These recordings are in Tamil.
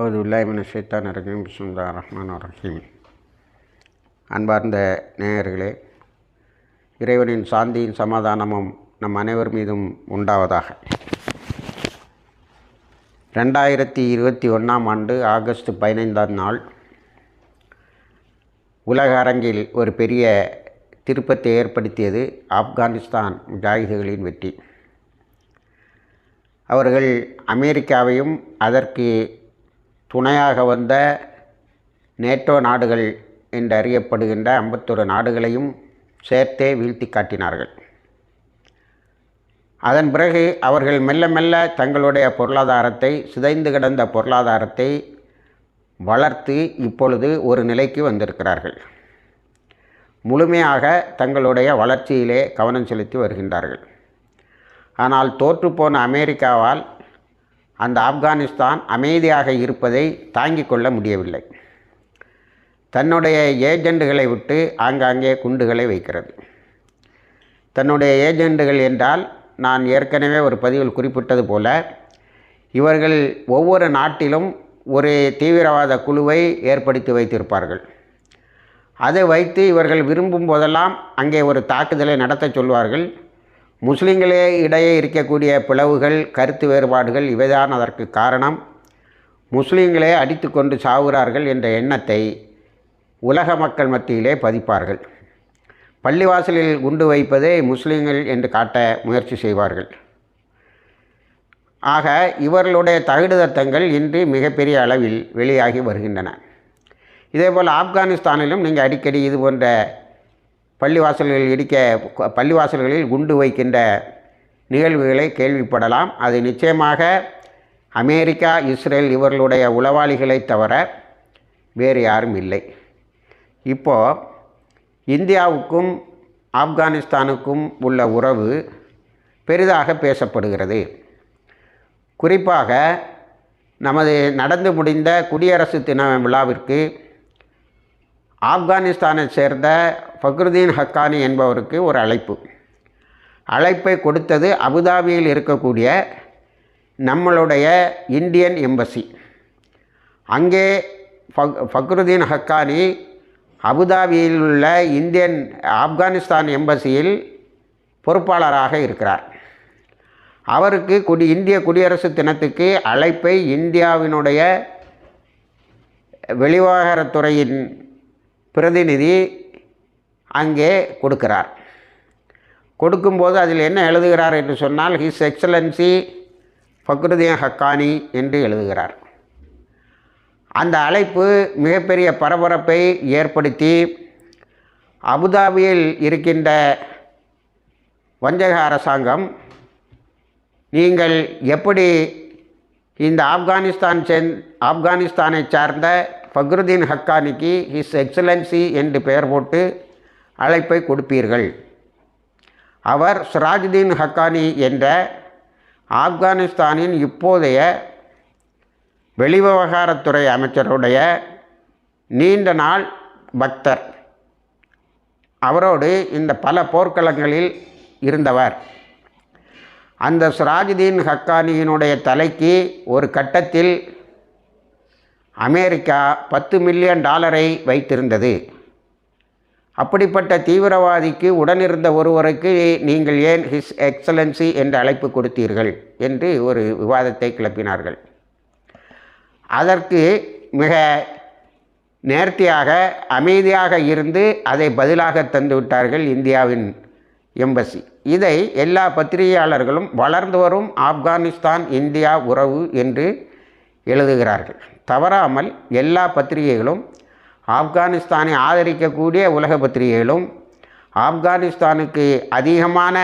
அவது உல்லாய்மின ஷைத்தான் ரஹீம் பிஸ்மில்லா ரஹ்மான் ரஹீம். அன்பார்ந்த நேயர்களே இறைவனின் சாந்தியும் சமாதானமும் நம் அனைவர் மீதும் உண்டாவதாக. ரெண்டாயிரத்தி இருபத்தி ஒன்றாம் ஆண்டு ஆகஸ்ட் பதினைந்தாம் நாள் உலக அரங்கில் ஒரு பெரிய திருப்பத்தை ஏற்படுத்தியது ஆப்கானிஸ்தான் முஜாஹிதுகளின் வெற்றி. அவர்கள் அமெரிக்காவையும் அதற்கு துணையாக வந்த நேட்டோ நாடுகள் என்று அறியப்படுகின்ற ஐம்பத்தொரு நாடுகளையும் சேர்த்தே வீழ்த்தி காட்டினார்கள். அதன் பிறகு அவர்கள் மெல்ல மெல்ல தங்களுடைய பொருளாதாரத்தை சிதைந்து கிடந்த பொருளாதாரத்தை வளர்த்து இப்பொழுது ஒரு நிலைக்கு வந்திருக்கிறார்கள். முழுமையாக தங்களுடைய வளர்ச்சியிலே கவனம் செலுத்தி வருகின்றார்கள். ஆனால் தோற்றுப்போன அமெரிக்காவால் அந்த ஆப்கானிஸ்தான் அமைதியாக இருப்பதை தாங்கிக் கொள்ள முடியவில்லை. தன்னுடைய ஏஜெண்டுகளை விட்டு ஆங்காங்கே குண்டுகளை வைக்கிறது. தன்னுடைய ஏஜெண்டுகள் என்றால் நான் ஏற்கனவே ஒரு பதிவில் குறிப்பிட்டது போல இவர்கள் ஒவ்வொரு நாட்டிலும் ஒரு தீவிரவாத குழுவை ஏற்படுத்தி வைத்திருப்பார்கள். அதை வைத்து இவர்கள் விரும்பும் போதெல்லாம் அங்கே ஒரு தாக்குதலை நடத்த சொல்வார்கள். முஸ்லீம்களே இடையே இருக்கக்கூடிய பிளவுகள் கருத்து வேறுபாடுகள் இவைதான் அதற்கு காரணம். முஸ்லீம்களே அடித்து கொண்டு சாவுகிறார்கள் என்ற எண்ணத்தை உலக மக்கள் மத்தியிலே பதிப்பார்கள். பள்ளிவாசலில் குண்டு வைப்பதே முஸ்லீம்கள் என்று காட்ட முயற்சி செய்வார்கள். ஆக இவர்களுடைய தகுடுதத்தங்கள் இன்று மிகப்பெரிய அளவில் வெளியாகி வருகின்றன. இதேபோல் ஆப்கானிஸ்தானிலும் நீங்கள் அடிக்கடி இது போன்ற பள்ளிவாசல்களில் இடிக்க பள்ளிவாசல்களில் குண்டு வைக்கின்ற நிகழ்வுகளை கேள்விப்படலாம். அது நிச்சயமாக அமெரிக்கா இஸ்ரேல் இவர்களுடைய உளவாளிகளை தவிர வேறு யாரும் இல்லை. இப்போது இந்தியாவுக்கும் ஆப்கானிஸ்தானுக்கும் உள்ள உறவு பெரிதாக பேசப்படுகிறது. குறிப்பாக நமது நடந்து முடிந்த குடியரசு தின விழாவிற்கு ஆப்கானிஸ்தானை சேர்ந்த ஃபக்ருதீன் ஹக்கானி என்பவருக்கு ஒரு அழைப்பு. அழைப்பை கொடுத்தது அபுதாபியில் இருக்கக்கூடிய நம்மளுடைய இந்தியன் எம்பசி. அங்கே ஃபக்ருதீன் ஹக்கானி அபுதாபியில் உள்ள இந்தியன் ஆப்கானிஸ்தான் எம்பசியில் பொறுப்பாளராக இருக்கிறார். அவருக்கு குடி இந்திய குடியரசு தினத்துக்கு அழைப்பை இந்தியாவினுடைய வெளிவாகரத்துறையின் பிரதிநிதி அங்கே கொடுக்கிறார். கொடுக்கும்போது அதில் என்ன எழுதுகிறார் என்று சொன்னால் ஹிஸ் எக்ஸலன்சி ஃபக்ருதீன் ஹக்கானி என்று எழுதுகிறார். அந்த அழைப்பு மிகப்பெரிய பரபரப்பை ஏற்படுத்தி அபுதாபியில் இருக்கின்ற வஞ்சக அரசாங்கம் நீங்கள் எப்படி இந்த ஆப்கானிஸ்தான் சென் ஆப்கானிஸ்தானை சார்ந்த ஃபக்ருதீன் ஹக்கானிக்கு ஹிஸ் எக்ஸலன்சி என்று பெயர் போட்டு அழைப்பை கொடுப்பீர்கள். அவர் சிராஜுதீன் ஹக்கானி என்ற ஆப்கானிஸ்தானின் இப்போதைய வெளிவிவகாரத்துறை அமைச்சருடைய நீண்ட நாள் பக்தர். அவரோடு இந்த பல போர்க்களங்களில் இருந்தவர். அந்த சிராஜுதீன் ஹக்கானியினுடைய தலைக்கு ஒரு கட்டத்தில் அமெரிக்கா பத்து மில்லியன் டாலரை வைத்திருந்தது. அப்படிப்பட்ட தீவிரவாதிக்கு உடனிருந்த ஒருவருக்கு நீங்கள் ஏன் ஹிஸ் எக்ஸலன்சி என்று அழைப்பு கொடுத்தீர்கள் என்று ஒரு விவாதத்தை கிளப்பினார்கள். அதற்கு மிக நேர்த்தியாக அமைதியாக இருந்து அதை பதிலாக தந்துவிட்டார்கள் இந்தியாவின் எம்பசி. இதை எல்லா பத்திரிகையாளர்களும் வளர்ந்து வரும் ஆப்கானிஸ்தான் இந்தியா உறவு என்று எழுதுகிறார்கள். தவறாமல் எல்லா பத்திரிகைகளும் ஆப்கானிஸ்தானை ஆதரிக்கக்கூடிய உலக பத்திரிகைகளும் ஆப்கானிஸ்தானுக்கு அதிகமான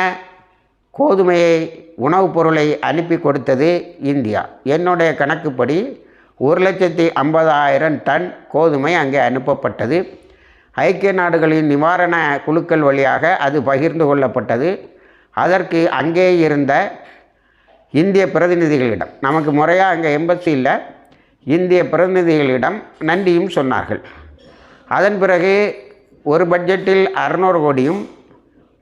கோதுமையை உணவுப் பொருளை அனுப்பி கொடுத்தது இந்தியா. என்னுடைய கணக்குப்படி ஒரு லட்சத்தி ஐம்பதாயிரம் டன் கோதுமை அங்கே அனுப்பப்பட்டது. ஐக்கிய நாடுகளின் நிவாரண குழுக்கள் வழியாக அது பகிர்ந்து கொள்ளப்பட்டது. அதற்கு அங்கே இருந்த இந்திய பிரதிநிதிகளிடம் நமக்கு முறையாக அங்கே எம்பசி இல்லை இந்திய பிரதிநிதிகளிடம் நன்றியும் சொன்னார்கள். அதன் பிறகு ஒரு பட்ஜெட்டில் அறநூறு கோடியும்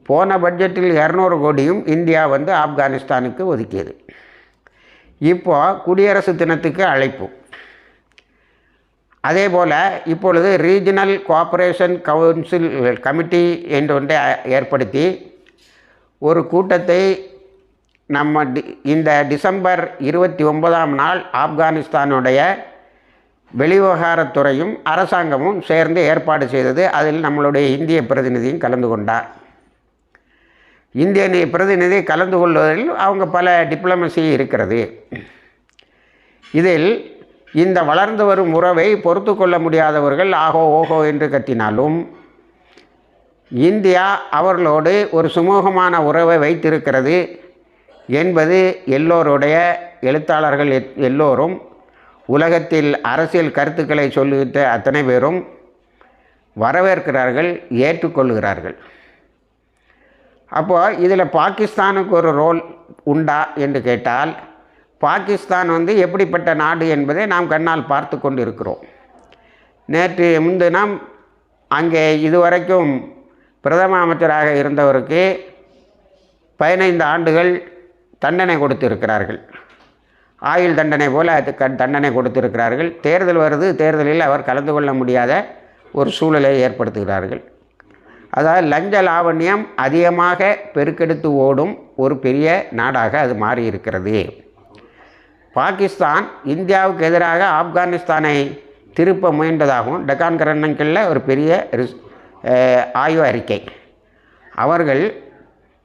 போன பட்ஜெட்டில் இரநூறு கோடியும் இந்தியா வந்து ஆப்கானிஸ்தானுக்கு ஒதுக்கியது. இப்போ குடியரசு தினத்துக்கு அழைப்பு. அதே போல் இப்பொழுது ரீஜனல் கோஆப்ரேஷன் கவுன்சில் கமிட்டி என்று ஒன்றை ஏற்படுத்தி ஒரு கூட்டத்தை நம்ம டி இந்த டிசம்பர் இருபத்தி ஒன்பதாம் நாள் ஆப்கானிஸ்தானுடைய வெளிவிவகாரத்துறையும் அரசாங்கமும் சேர்ந்து ஏற்பாடு செய்தது அதில் நம்மளுடைய இந்திய பிரதிநிதியும் கலந்து கொண்டார். இந்திய பிரதிநிதி கலந்து கொள்வதில் அவங்க பல டிப்ளமசி இருக்கிறது. இதில் இந்த வளர்ந்து வரும் உறவை பொறுத்து கொள்ள முடியாதவர்கள் ஆகோ ஓகோ என்று கத்தினாலும் இந்தியா அவர்களோடு ஒரு சுமூகமான உறவை வைத்திருக்கிறது என்பது எல்லோருடைய எழுத்தாளர்கள் எல்லோரும் உலகத்தில் அரசியல் கருத்துக்களை சொல்லிவிட்ட அத்தனை பேரும் வரவேற்கிறார்கள் ஏற்றுக்கொள்கிறார்கள். அப்போது இதில் பாகிஸ்தானுக்கு ஒரு ரோல் உண்டா என்று கேட்டால் பாகிஸ்தான் வந்து எப்படிப்பட்ட நாடு என்பதை நாம் கண்ணால் பார்த்து கொண்டு இருக்கிறோம் நேற்று முன்தினம் அங்கே இதுவரைக்கும் பிரதம அமைச்சராக இருந்தவருக்கு பதினைந்து ஆண்டுகள் தண்டனை கொடுத்திருக்கிறார்கள். ஆயுள் தண்டனை போல அது க தண்டனை கொடுத்திருக்கிறார்கள். தேர்தல் வருது தேர்தலில் அவர் கலந்து கொள்ள முடியாத ஒரு சூழலை ஏற்படுத்துகிறார்கள். அதாவது லஞ்ச லாவண்யம் அதிகமாக பெருக்கெடுத்து ஓடும் ஒரு பெரிய நாடாக அது மாறி இருக்கிறது பாகிஸ்தான் இந்தியாவுக்கு எதிராக ஆப்கானிஸ்தானை திருப்ப முயன்றதாகவும் டெக்கான் கரண்டங்களில் ஒரு பெரிய ரிஸ் ஆய்வு அறிக்கை. அவர்கள்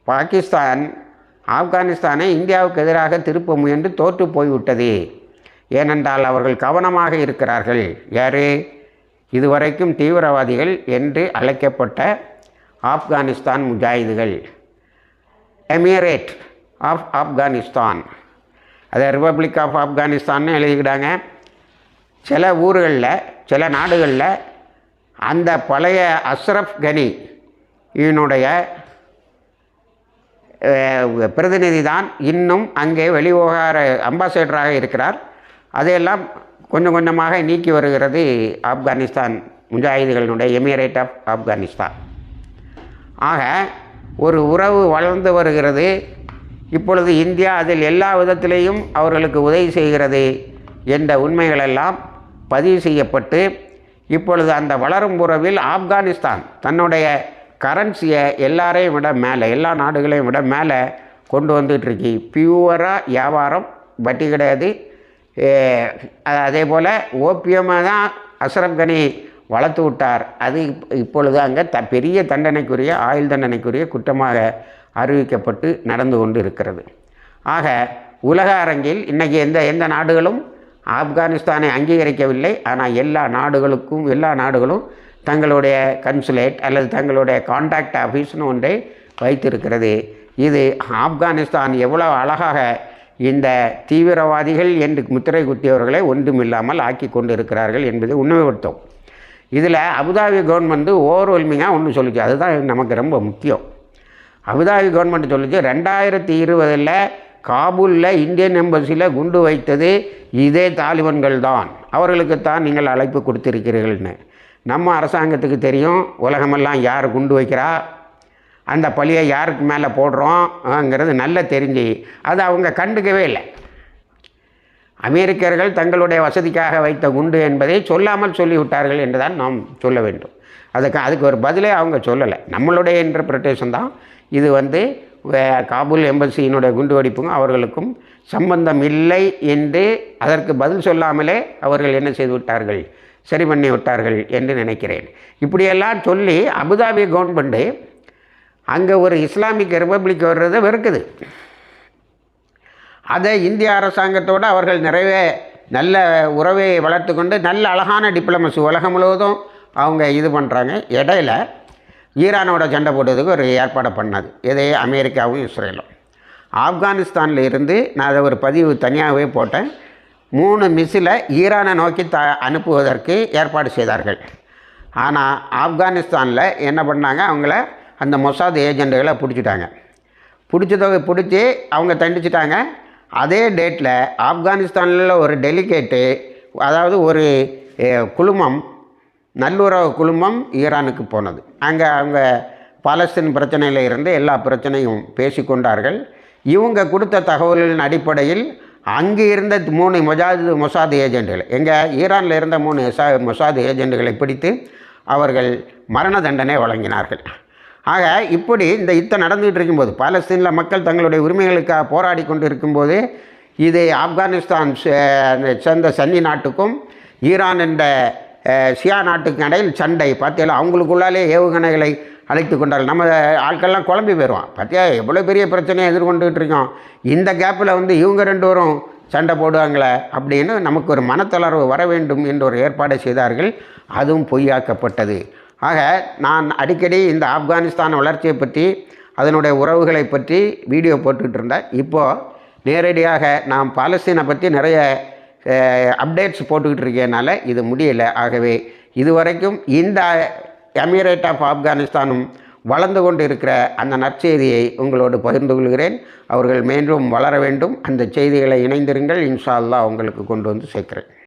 பாகிஸ்தான் ஆப்கானிஸ்தானை இந்தியாவுக்கு எதிராக திருப்ப முயன்று தோற்று போய்விட்டது. ஏனென்றால் அவர்கள் கவனமாக இருக்கிறார்கள். யாரு? இதுவரைக்கும் தீவிரவாதிகள் என்று அழைக்கப்பட்ட ஆப்கானிஸ்தான் முஜாஹிதுகள். Emirate of Afghanistan. அதை ரிப்பப்ளிக் ஆஃப் ஆப்கானிஸ்தான்னு எழுதிக்கிட்டாங்க. சில ஊர்களில் சில நாடுகளில் அந்த பழைய அஸ்ரஃப் கனி இவனுடைய பிரதிநிதி தான் இன்னும் அங்கே வெளிவிவகார அம்பாசடராக இருக்கிறார். அதையெல்லாம் கொஞ்சம் கொஞ்சமாக நீக்கி வருகிறது ஆப்கானிஸ்தான் முஜாஹிதுகளினுடைய எமிரேட் ஆஃப் ஆப்கானிஸ்தான். ஆக ஒரு உறவு வளர்ந்து வருகிறது. இப்பொழுது இந்தியா அதில் எல்லா விதத்திலேயும் அவர்களுக்கு உதவி செய்கிறது என்ற உண்மைகளெல்லாம் பதிவு செய்யப்பட்டு இப்பொழுது அந்த வளரும் உறவில் ஆப்கானிஸ்தான் தன்னுடைய கரன்சியை எல்லாரையும் விட மேலே எல்லா நாடுகளையும் விட மேலே கொண்டு வந்துட்டு இருக்கு பியூவராக வியாபாரம் வட்டி கிடையாது. அதே போல் ஓபியமாக தான் அசரப் கனி வளர்த்து விட்டார். அது இப்- இப்பொழுது அங்கே த பெரிய தண்டனைக்குரிய ஆயுள் தண்டனைக்குரிய குற்றமாக அறிவிக்கப்பட்டு நடந்து கொண்டு இருக்கிறது ஆக உலக அரங்கில் இன்றைக்கி எந்த எந்த நாடுகளும் ஆப்கானிஸ்தானை அங்கீகரிக்கவில்லை. ஆனால் எல்லா நாடுகளுக்கும் எல்லா நாடுகளும் தங்களுடைய கன்சுலேட் அல்லது தங்களுடைய கான்டாக்ட் ஆஃபீஸ்னு ஒன்றை வைத்திருக்கிறது. இது ஆப்கானிஸ்தான் எவ்வளவு அழகாக இந்த தீவிரவாதிகள் என்று முத்திரை குத்தியவர்களை ஒன்றுமில்லாமல் ஆக்கி கொண்டு இருக்கிறார்கள் என்பதை உண்மைப்படுத்தும். இதில் அபுதாபி கவர்மெண்ட் ஓவர்வெல்மிங்காக ஒன்று சொல்லிச்சு. அதுதான் நமக்கு ரொம்ப முக்கியம். அபுதாபி கவர்மெண்ட் சொல்லிச்சு ரெண்டாயிரத்தி இருபதில் காபூலில் இந்தியன் எம்பசியில் குண்டு வைத்தது இதே தாலிபன்கள் தான் அவர்களுக்குத்தான் நீங்கள் அழைப்பு கொடுத்திருக்கிறீர்கள்னு. நம்ம அரசாங்கத்துக்கு தெரியும் உலகமெல்லாம் யார் குண்டு வைக்கிறா அந்த பழியை யாருக்கு மேலே போடுறோம்ங்கிறது நல்லா தெரிஞ்சு அது அவங்க கண்டுக்கவே இல்லை. அமெரிக்கர்கள் தங்களுடைய வசதிக்காக வைத்த குண்டு என்பதை சொல்லாமல் சொல்லிவிட்டார்கள் என்றுதான் நாம் சொல்ல வேண்டும். அதுக்கு அதுக்கு ஒரு பதிலே அவங்க சொல்லலை. நம்மளுடைய இன்டர்பிரிட்டேஷன் தான். இது வந்து காபூல் எம்பசியினுடைய குண்டு வெடிப்பும் அவர்களுக்கும் சம்பந்தம் இல்லை என்று அதற்கு பதில் சொல்லாமலே அவர்கள் என்ன செய்து விட்டார்கள்? சரி பண்ணி விட்டார்கள் என்று நினைக்கிறேன். இப்படியெல்லாம் சொல்லி அபுதாபி கவர்மெண்ட்டு அங்கே ஒரு இஸ்லாமிக் ரிப்பப்ளிக் வர்றதை வெறுக்குது. அதை இந்திய அரசாங்கத்தோடு அவர்கள் நிறைய நல்ல உறவை வளர்த்து கொண்டு நல்ல அழகான டிப்ளமசி உலகம் முழுவதும் அவங்க இது பண்ணுறாங்க இடையில ஈரானோட சண்டை போட்டதுக்கு ஒரு ஏற்பாடை பண்ணது. இதே அமெரிக்காவும் இஸ்ரேலும். ஆப்கானிஸ்தானில் இருந்து நான் அதை ஒரு பதிவு தனியாகவே போட்டேன். மூணு மிஸ்ஸில் ஈரானை நோக்கி த அனுப்புவதற்கு ஏற்பாடு செய்தார்கள். ஆனால் ஆப்கானிஸ்தானில் என்ன பண்ணாங்க? அவங்கள அந்த மொசாத் ஏஜெண்ட்டுகளை பிடிச்சிட்டாங்க. பிடிச்சதை பிடிச்சி அவங்க தண்டிச்சிட்டாங்க. அதே டேட்டில் ஆப்கானிஸ்தானில் ஒரு டெலிகேட்டு அதாவது ஒரு குழுமம் நல்லுறவு குழுமம் ஈரானுக்கு போனது. அங்கே அவங்க பாலஸ்தீன் பிரச்சனையில் இருந்து எல்லா பிரச்சனையும் பேசிக்கொண்டார்கள். இவங்க கொடுத்த தகவல்களின் அடிப்படையில் அங்கே இருந்த மூணு மொஜாது மொசாத் ஏஜெண்டுகள் எங்கே ஈரானில் இருந்த மூணு எசா மொசாத் ஏஜெண்டுகளை பிடித்து அவர்கள் மரண தண்டனை வழங்கினார்கள். ஆக இப்படி இந்த யுத்தம் நடந்துகிட்டு இருக்கும்போது பாலஸ்தீனில் மக்கள் தங்களுடைய உரிமைகளுக்காக போராடி கொண்டு இருக்கும்போது இது ஆப்கானிஸ்தான் சேர்ந்த சன்னி நாட்டுக்கும் ஈரான் என்ற ஷியா நாட்டுக்கும் இடையில் சண்டை. பார்த்தீங்களா அவங்களுக்குள்ளாலே ஏவுகணைகளை அழைத்து கொண்டார்கள். நம்ம ஆட்கள்லாம் குழம்பி போயிடுவான். பார்த்தியா எவ்வளோ பெரிய பிரச்சனையை எதிர்கொண்டுகிட்டு இருக்கோம். இந்த கேப்பில் வந்து இவங்க ரெண்டு பேரும் சண்டை போடுவாங்களே அப்படின்னு நமக்கு ஒரு மனத்தளர்வு வர வேண்டும் என்ற ஒரு ஏற்பாடை செய்தார்கள். அதுவும் பொய்யாக்கப்பட்டது. ஆக நான் அடிக்கடி இந்த ஆப்கானிஸ்தான் வளர்ச்சியை பற்றி அதனுடைய உறவுகளை பற்றி வீடியோ போட்டுக்கிட்டு இருந்தேன். இப்போது நேரடியாக நாம் பாலஸ்தீனை பற்றி நிறைய அப்டேட்ஸ் போட்டுக்கிட்டு இருக்கேனால இது முடியலை. ஆகவே இதுவரைக்கும் இந்த எமிரேட் ஆஃப் ஆப்கானிஸ்தானும் வளர்ந்து கொண்டு இருக்கிற அந்த நற்செய்தியை உங்களோடு பகிர்ந்து கொள்கிறேன். அவர்கள் மேலும் வளர வேண்டும். அந்த செய்திகளை இணைந்திருங்கள். இன்ஷா அல்லா உங்களுக்கு கொண்டு வந்து சேர்க்கிறேன்.